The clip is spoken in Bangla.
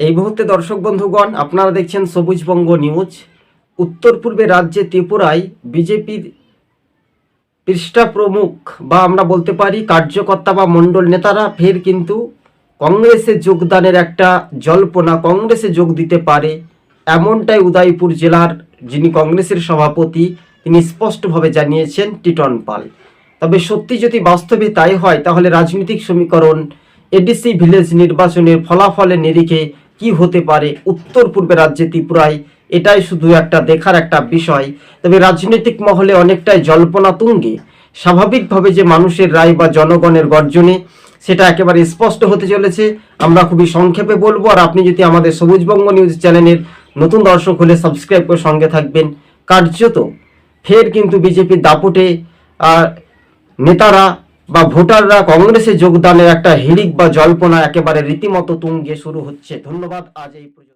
এই মুহূর্তে দর্শক বন্ধুগণ, আপনারা দেখছেন সবুজবঙ্গ নিউজ। উত্তর পূর্বে রাজ্যে ত্রিপুরায় বিজেপির পৃষ্ঠা প্রমুখ বা আমরা বলতে পারি কার্যকর্তা বা মণ্ডল নেতারা ফের কিন্তু কংগ্রেসে যোগদানের একটা জল্পনা, কংগ্রেসে যোগ দিতে পারে এমনটাই উদয়পুর জেলার যিনি কংগ্রেসের সভাপতি, তিনি স্পষ্টভাবে জানিয়েছেন টিটন পাল। তবে সত্যি যদি বাস্তবে তাই হয়, তাহলে রাজনৈতিক সমীকরণ, এডিসি ভিলেজ নির্বাচনের ফলাফলের নিরিখে কি হতে পারে? উত্তর পূর্বে রাজ্যে ত্রিপুরায় এটাই শুধু একটা দেখার একটা বিষয়। তবে রাজনৈতিক মহলে অনেকটাই জল্পনা তুঙ্গে। স্বাভাবিকভাবে যে মানুষের রায় বা জনগণের গর্জনে সেটা একেবারে স্পষ্ট হতে চলেছে। আমরা খুবই সংক্ষেপে বলব। আর আপনি যদি আমাদের সবুজবঙ্গ নিউজ চ্যানেলের নতুন দর্শক হলে সাবস্ক্রাইব করে সঙ্গে থাকবেন। কার্যত ফের কিন্তু বিজেপির দাপটে নেতারা বা ভোটাররা কংগ্রেসে যোগদানের একটা হিড়িক বা জল্পনা একেবারে রীতিমতো তুঙ্গে শুরু হচ্ছে। ধন্যবাদ, আজ এই পর্যন্ত।